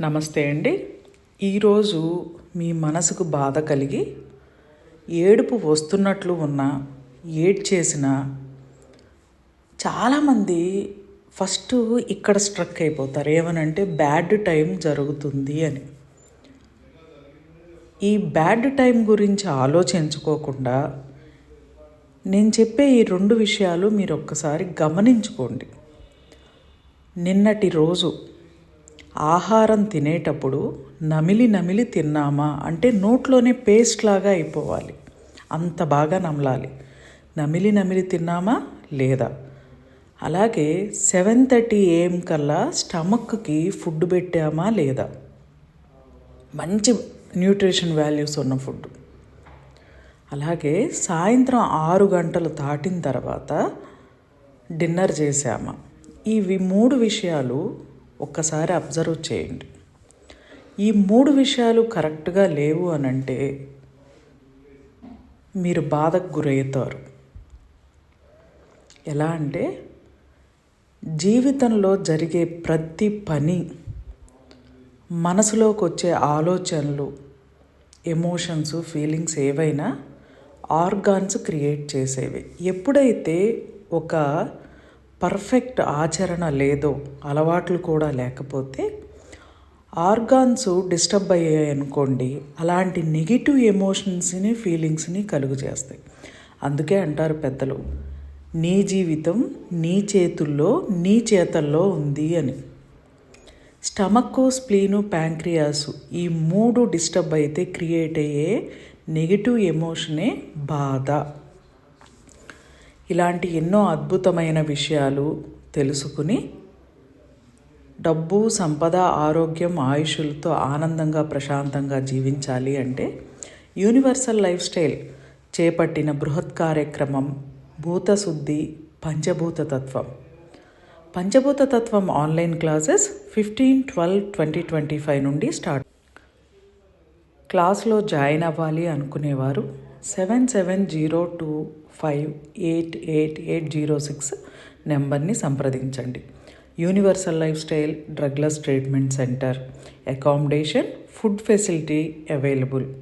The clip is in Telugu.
నమస్తే అండి. ఈరోజు మీ మనసుకు బాధ కలిగి ఏడుపు వస్తున్నట్లు ఉన్న ఏడ్చేసిన చాలామంది ఫస్ట్ ఇక్కడ స్ట్రక్ అయిపోతారు. ఏమనంటే బ్యాడ్ టైం జరుగుతుంది అని. ఈ బ్యాడ్ టైం గురించి ఆలోచించుకోకుండా నేను చెప్పే ఈ రెండు విషయాలు మీరు ఒక్కసారి గమనించుకోండి. నిన్నటి రోజు ఆహారం తినేటప్పుడు నమిలి నమిలి తిన్నామా అంటే నోట్లోనే పేస్ట్ లాగా అయిపోవాలి. అంత బాగా నమలాలి. నమిలి నమిలి తిన్నామా? లేదా? అలాగే సెవెన్ థర్టీ ఏఎం కల్లా స్టమక్కి ఫుడ్ పెట్టామా? లేదా? మంచి న్యూట్రిషన్ వాల్యూస్ ఉన్న ఫుడ్. అలాగే సాయంత్రం ఆరు గంటలు దాటిన తర్వాత డిన్నర్ చేసామా ఇవి మూడు విషయాలు ఒక్కసారి అబ్జర్వ్ చేయండి. ఈ మూడు విషయాలు కరెక్ట్గా లేవు అని అంటే మీరు బాధకు గురవుతారు ఎలా అంటే జీవితంలో జరిగే ప్రతి పని మనసులోకి వచ్చే ఆలోచనలు ఎమోషన్స్ ఫీలింగ్స్ ఏవైనా ఆర్గాన్స్ క్రియేట్ చేసేవి. ఎప్పుడైతే ఒక పర్ఫెక్ట్ ఆచరణ లేదో అలవాట్లు కూడా లేకపోతే ఆర్గాన్స్ డిస్టర్బ్ అయ్యాయి అనుకోండి అలాంటి నెగిటివ్ ఎమోషన్స్ని ఫీలింగ్స్ని కలుగు చేస్తాయి. అందుకే అంటారు పెద్దలు నీ జీవితం నీ చేతుల్లో నీ చేతల్లో ఉంది అని. స్టమక్ స్ప్లీను ప్యాంక్రియాసు ఈ మూడు డిస్టర్బ్ అయితే క్రియేట్ అయ్యే నెగిటివ్ ఎమోషనే బాధ. ఇలాంటి ఎన్నో అద్భుతమైన విషయాలు తెలుసుకుని డబ్బు సంపద ఆరోగ్యం ఆయుషులతో ఆనందంగా ప్రశాంతంగా జీవించాలి అంటే యూనివర్సల్ లైఫ్ స్టైల్ చేపట్టిన బృహత్ కార్యక్రమం భూతశుద్ధి పంచభూత తత్వం. పంచభూత తత్వం online classes fifteen twelve twenty twenty five నుండి స్టార్ట్. క్లాస్లో జాయిన్ అవ్వాలి అనుకునేవారు seven seven zero two five eight eight eight zero six నెంబర్ని సంప్రదించండి. Universal life style drugless treatment centre accommodation food facility available